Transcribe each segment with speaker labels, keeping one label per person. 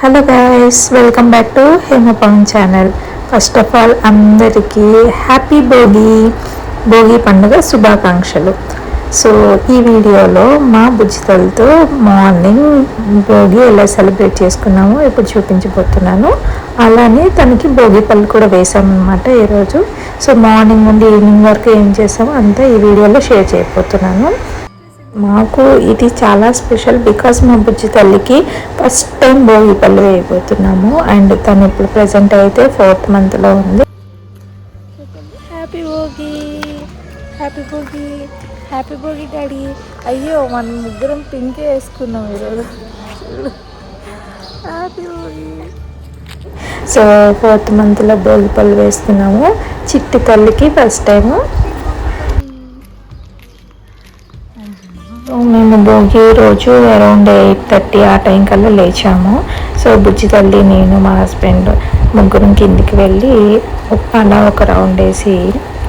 Speaker 1: Hello guys welcome back to Hemapavan channel first of all అందరికీ happy Bhogi Bhogi పండుగ శుభాకాంక్షలు. So ఈ వీడియోలో మా బుజ్జితలతో మార్నింగ్ భోగి ఎలా సెలబ్రేట్ చేసుకున్నామో ఇప్పుడు చూపించబోతున్నాను. అలానే తనకి భోగి పళ్ళు కూడా వేసామన్నమాట ఈరోజు సో మార్నింగ్ నుండి ఈవినింగ్ వరకు ఏం చేసామో అంతా ఈ వీడియోలో షేర్ చేయబోతున్నాను. మాకు ఇది చాలా స్పెషల్ బికాస్ మా బుజ్జి తల్లికి ఫస్ట్ టైం భోగి పళ్ళు వేయబోతున్నాము అండ్ తను ఇప్పుడు ప్రజెంట్ అయితే ఫోర్త్ మంత్లో ఉంది. Happy Bhogi happy Bhogi happy Bhogi daddy. అయ్యో మనం ముగ్గురం పింక్ వేసుకున్నాం ఈరోజు. హ్యాపీ భోగి. సో ఫోర్త్ మంత్లో భోగి పళ్ళు వేస్తున్నాము. చిట్టి తల్లికి ఫస్ట్ టైము మేము భోగి రోజు అరౌండ్ ఎయిట్ థర్టీ ఆ టైం కల్లా లేచాము. సో బుజ్జి తల్లి నేను మా హస్బెండ్ ముగ్గురం కిందికి వెళ్ళి అలా ఒక రౌండ్ వేసి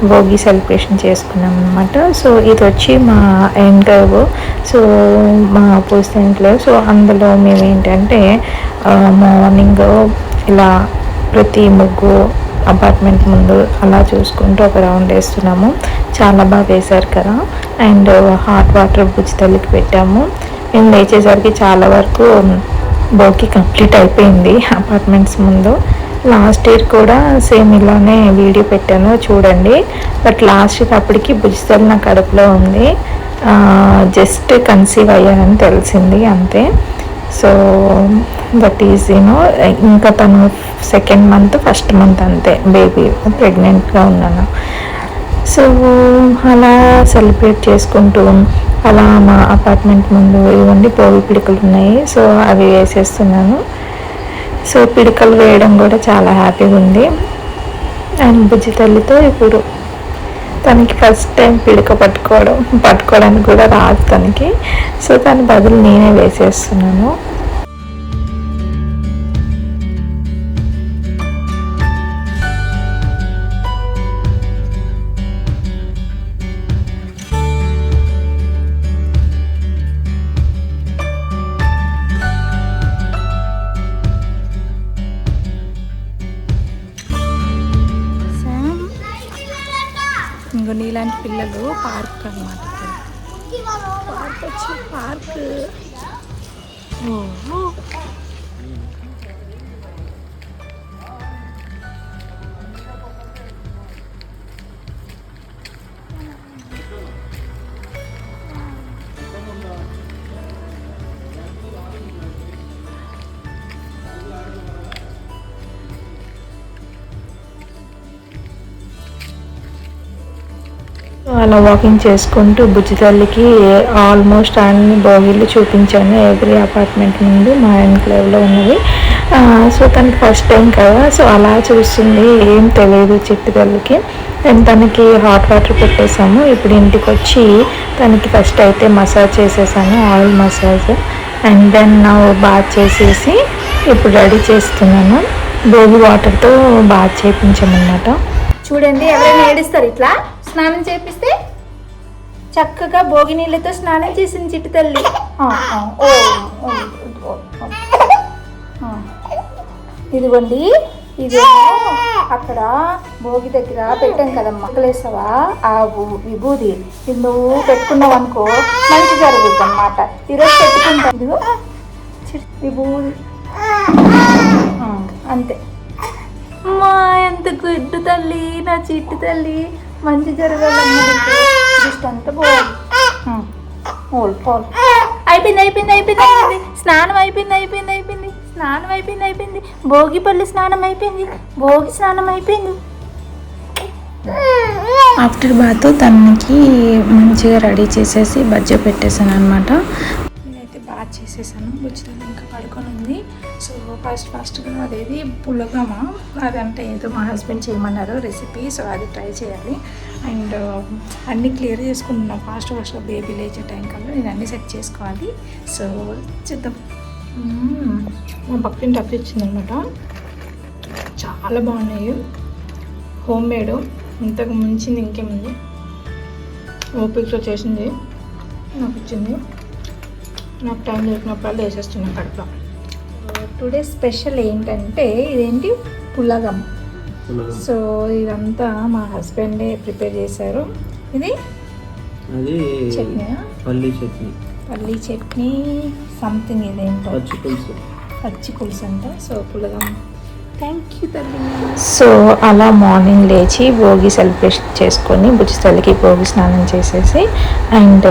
Speaker 1: భోగి సెలబ్రేషన్ చేసుకున్నాం అనమాట సో ఇది వచ్చి మా ఎన్కవ్ సో మా పూసెంట్లో సో అందులో మేము ఏంటంటే మార్నింగ్ ఇలా ప్రతి ముగ్గు అపార్ట్మెంట్ ముందు అలా చూసుకుంటూ ఒక రౌండ్ వేస్తున్నాము. చాలా బాగా వేశారు కదా. అండ్ హాట్ వాటర్ బుజ్జి తల్లికి పెట్టాము. మేము లేచేసరికి చాలా వరకు బోకి కంప్లీట్ అయిపోయింది అపార్ట్మెంట్స్ ముందు. లాస్ట్ ఇయర్ కూడా సేమ్ ఇలానే వీడియో పెట్టాను చూడండి. బట్ లాస్ట్ ఇయర్ అప్పటికి బుజ్జి నా కడుపులో ఉంది. జస్ట్ కన్సీవ్ అయ్యానని తెలిసింది అంతే. సో దట్ ఈజ్ యూనో ఇంకా తను సెకండ్ మంత్ ఫస్ట్ మంత్ అంతే బేబీ ప్రెగ్నెంట్గా ఉన్నాను. సో అలా సెలబ్రేట్ చేసుకుంటూ అలా మా అపార్ట్మెంట్ ముందు ఇవన్నీ పోగు పిడికలు ఉన్నాయి. సో అవి వేసేస్తున్నాను. సో పిడికలు వేయడం కూడా చాలా హ్యాపీగా ఉంది. అండ్ బుజ్జి తల్లితో ఇప్పుడు తనకి ఫస్ట్ టైం పిడక పట్టుకోవడం పట్టుకోవడానికి కూడా రాదు తనకి. సో దాని బదులు నేనే వేసేస్తున్నాను. ఇంకో నీలాంటి పిల్లలు పార్క్ అనమాట పార్క్ వచ్చి పార్క్. అలా వాకింగ్ చేసుకుంటూ బుజ్జి తల్లికి ఆల్మోస్ట్ అన్ని భోగిలు చూపించాను. ఎవ్రీ అపార్ట్మెంట్ ముందు మా ఎన్క్లేవ్లో ఉన్నవి. సో తనకి ఫస్ట్ టైం కదా. సో అలా చూస్తుంది. ఏం తెలియదు చిట్టి తల్లికి. అండ్ తనకి హాట్ వాటర్ పెట్టేసాము ఇప్పుడు ఇంటికి వచ్చి తనకి ఫస్ట్ అయితే మసాజ్ చేసేసాను ఆయిల్ మసాజ్ అండ్ దెన్ నా బాత్ చేసేసి ఇప్పుడు రెడీ చేస్తున్నాను. భోగి వాటర్తో బాత్ చేయించామన్నమాట.
Speaker 2: చూడండి ఎవరైనా ఏడిస్తారు ఇట్లా? స్నానం చేపిస్తే చక్కగా భోగి నీళ్ళతో స్నానం చేసింది చిట్టి తల్లి. ఇదిగోండి ఇది అక్కడ భోగి దగ్గర పెట్టాం కదా అక్కలేసావా? ఆ విభూది. ఇది నువ్వు పెట్టుకున్నావు అనుకో మంచి జరుగుతుంది అనమాట ఈరోజు పెట్టుకుంటాం. చిట్- విభూది. అంతే. అమ్మా ఎంత గుడ్డు తల్లి నా చిట్టు తల్లి. మంచి జరగాలమ్మా నీకు. జస్ట్ అంత పోవాలి. పోల్ పోల్. అయిపోయింది అయిపోయింది అయిపోయింది అయిపోయింది. స్నానం అయిపోయింది అయిపోయింది అయిపోయింది. స్నానం అయిపోయింది అయిపోయింది. భోగి పల్లి స్నానం అయిపోయింది. భోగి స్నానం అయిపోయింది.
Speaker 1: ఆఫ్టర్ బాత్ తనకి మంచిగా రెడీ చేసేసి బజ్జ పెట్టేశాను అనమాట నేనైతే బాత్ చేసేసాను. బుచ్చితల్లి ఇంకా పడుకొని ఉంది. సో ఫస్ట్ ఫస్ట్గా అదేది పులగమ. అదంటే ఏదో మా హస్బెండ్ చేయమన్నారు రెసిపీ సో అది ట్రై చేయాలి. అండ్ అన్నీ క్లియర్ చేసుకుంటున్నా ఫాస్ట్ ఫాస్ట్గా బేబీ లేచే టైం కల్లా నేను అన్నీ సెట్ చేసుకోవాలి. సో చూద్దాం. మా పక్కన టప్ ఇచ్చిందనమాట. చాలా బాగున్నాయి. హోమ్ మేడ్ ఇంతకు మించింది ఇంకేముంది? ఓపికతో చేసింది. నాకు ఇచ్చింది. నాకు టైం దొరికినప్పుడు వేసేస్తున్నాను కడుపులో.
Speaker 2: టుడే స్పెషల్ ఏంటంటే ఇదేంటి? పులగం. సో ఇదంతా మా హస్బెండే ప్రిపేర్ చేశారు. ఇది?
Speaker 3: అది
Speaker 2: చట్నీ
Speaker 3: పల్లి చట్నీ.
Speaker 2: పల్లీ చట్నీ సంథింగ్ ఇదేంటో?
Speaker 3: పచ్చి పులుసు.
Speaker 2: పచ్చి పులుసు అంట. సో పులగం
Speaker 1: సో అలా మార్నింగ్ లేచి భోగి సెలబ్రేషన్ చేసుకొని బుజ్జితల్లికి భోగి స్నానం చేసేసి అండ్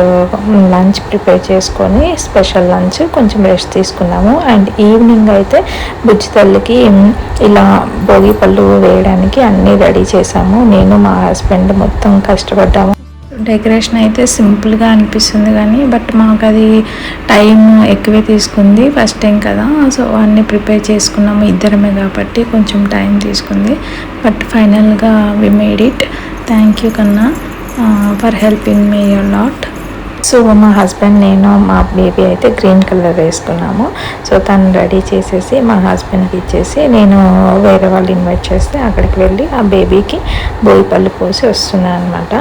Speaker 1: లంచ్ ప్రిపేర్ చేసుకొని స్పెషల్ లంచ్ కొంచెం రెస్ట్ తీసుకున్నాము. అండ్ ఈవినింగ్ అయితే బుజ్జితల్లికి ఇలా భోగి పళ్ళు వేయడానికి అన్నీ రెడీ చేసాము. నేను మా హస్బెండ్ మొత్తం కష్టపడ్డాము. డెకరేషన్ అయితే సింపుల్గా అనిపిస్తుంది కానీ బట్ మాకు అది టైం ఎక్కువే తీసుకుంది ఫస్ట్ టైం కదా. సో అన్నీ ప్రిపేర్ చేసుకున్నాము ఇద్దరమే కాబట్టి కొంచెం టైం తీసుకుంది. బట్ ఫైనల్గా we made it. Thank you కన్నా for helping me your lot so మా హస్బెండ్ నేను మా బేబీ అయితే గ్రీన్ కలర్ వేసుకున్నాము. సో తను రెడీ చేసేసి మా హస్బెండ్కి ఇచ్చేసి నేను వేరే వాళ్ళు ఇన్వైట్ చేస్తే అక్కడికి వెళ్ళి ఆ బేబీకి బోయి పళ్ళు పోసి వస్తున్నాను అనమాట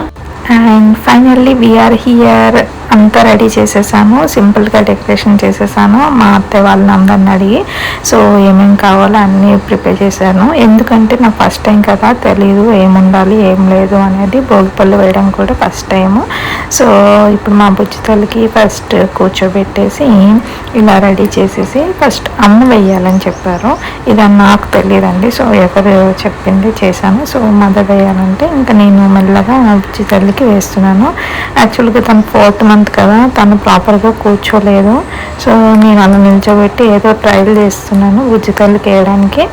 Speaker 1: and finally we are here. అంతా రెడీ చేసేసాను సింపుల్గా డెకరేషన్ చేసేసాను. మా అత్తయ్య వాళ్ళని అందరిని అడిగి సో ఏమేమి కావాలో అన్నీ ప్రిపేర్ చేశాను. ఎందుకంటే నాకు ఫస్ట్ టైం కదా తెలీదు ఏముండాలి ఏం లేదు అనేది భోగి పళ్ళు వేయడం కూడా ఫస్ట్ టైము. సో ఇప్పుడు మా బుజ్జితలకి ఫస్ట్ కూర్చోబెట్టేసి ఇలా రెడీ చేసేసి ఫస్ట్ అమ్మ వేయాలని చెప్పారు. ఇది నాకు తెలియదండి. సో ఎవరు చెప్పింది చేశాను. సో మదర్ వేయాలంటే ఇంకా నేను మెల్లగా మా బుజ్జి తల్లికి వేస్తున్నాను. యాక్చువల్గా తను ఫోర్త్ మంత్ కదా తను ప్రాపర్గా కూర్చోలేదు. సో నేను అలా నిల్చోబెట్టి ఏదో ట్రయల్ చేస్తున్నాను బుజ్జి వేయడానికి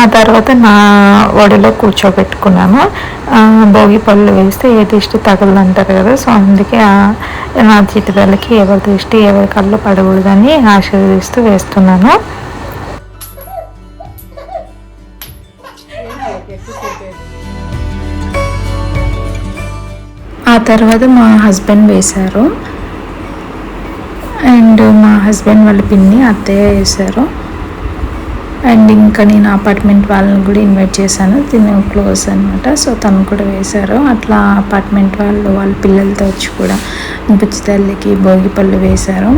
Speaker 1: ఆ తర్వాత నా ఒడిలో కూర్చోబెట్టుకున్నాను. భోగి పళ్ళు వేస్తే ఏ దిష్టి తగలదు అంటారు కదా సో అందుకే నా చిటితలకి ఎవరి దిష్టి ఎవరి కళ్ళు పడకూడదని ఆశీర్వదిస్తూ వేస్తున్నాను. ఆ తర్వాత మా హస్బెండ్ వేశారు. అండ్ మా హస్బెండ్ వాళ్ళ పిన్ని అత్తయ్య వేశారు. అండ్ ఇంకా నేను అపార్ట్మెంట్ వాళ్ళని కూడా ఇన్వైట్ చేశాను. తిని క్లోజ్ అనమాట సో తను కూడా వేశారు. అట్లా అపార్ట్మెంట్ వాళ్ళు వాళ్ళ పిల్లలతో వచ్చి కూడా బుజ్జి తల్లికి భోగి పళ్ళు వేశారు.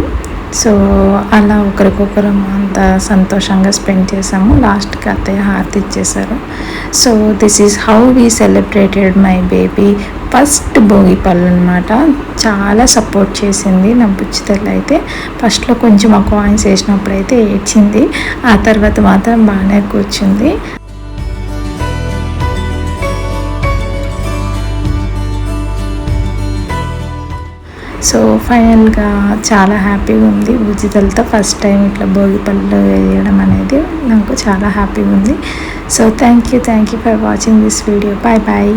Speaker 1: సో అలా ఒకరికొకరం అంత సంతోషంగా స్పెండ్ చేసాము. లాస్ట్కి అత్తయ్య హారతి ఇచ్చేశారు so this is how we celebrated my baby first Bhogi పళ్ళు అనమాట చాలా సపోర్ట్ చేసింది నా బుచ్చితల్లి అయితే. ఫస్ట్లో కొంచెం ఆ కాయిన్స్ వేసినప్పుడు అయితే ఏడ్చింది. ఆ తర్వాత మాత్రం బాగానే కూర్చుంది. సో ఫైనల్గా చాలా హ్యాపీగా ఉంది. ఉచితలతో ఫస్ట్ టైం ఇట్లా భోగి పళ్ళు వేయడం అనేది నాకు చాలా హ్యాపీగా ఉంది. So thank you thank you for watching this video. Bye bye.